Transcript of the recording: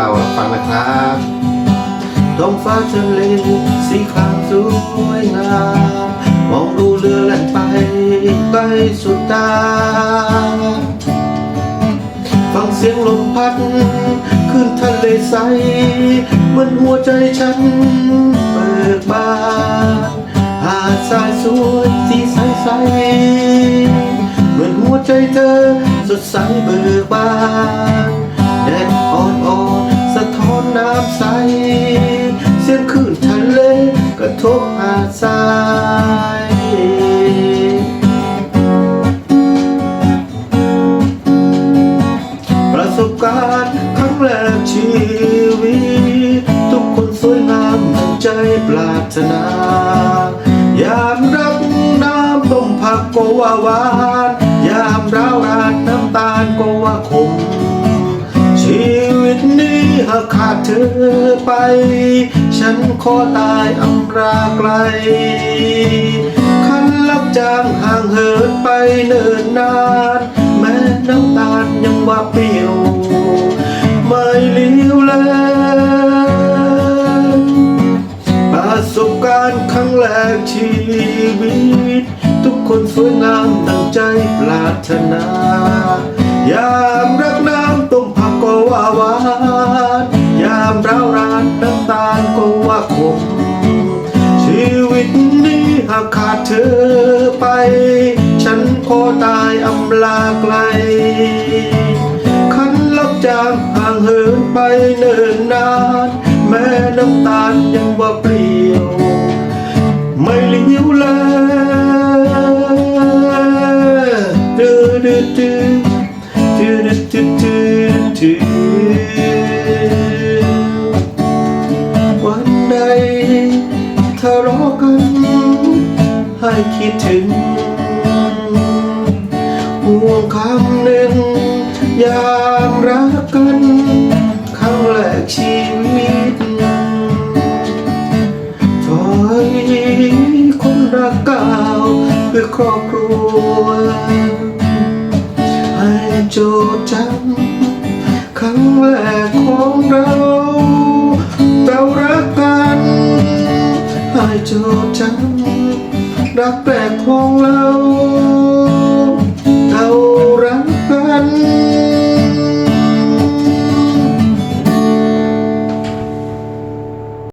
เราฟังนะครับท้องฟ้าทะเลสีครามสวยงามมองดูเรือแล่นไปใกล้สุดตา ฟังเสียงลมพัดขึ้นทะเลใสเหมือนหัวใจฉันเบิกบานหาดทรายสวยสีใสใสเหมือนหัวใจเธอสดใสเบิกบาน กระทบหาดทรายประสบการณ์ครั้งแรกชีวิต ทุกคนสวยงามใจปรารถนา ยามรักน้ำต้มผักก็ว่าหวาน ยามร้าวราดน้ำตาลก็ว่าขม วิตนี้หากขาดเธอไป ฉันขอตายอำราไกล คันลับจางห่างเหินไปเนิ่นนาน แม้น้ำตาลยังว่าเปรี้ยวไม่เลี้ยวแลประสบการณ์ครั้งแรกชีวิต ทุกคนสวยงามดังใจปรารถนา ก็ว่าขมชีวิตนี้หากขาดเธอไป ฉันขอตายอำลาไกล คันลับจางห่างเหินไปเนิ่นนาน แม้น้ำตาลยังว่าเปรี้ยว ไม่เลี้ยวแลดื้อดื้อดื้อดื้อดื้อดื้อ คิดถึงห่วงคำหนึ่งยามรักกันครั้งแรกชีวิตถอยคนรักเก่าเพื่อครอบครัว ให้โจดจำครั้งแรกของเราเรารักกัน ให้โจดจำ รักแรกของเรา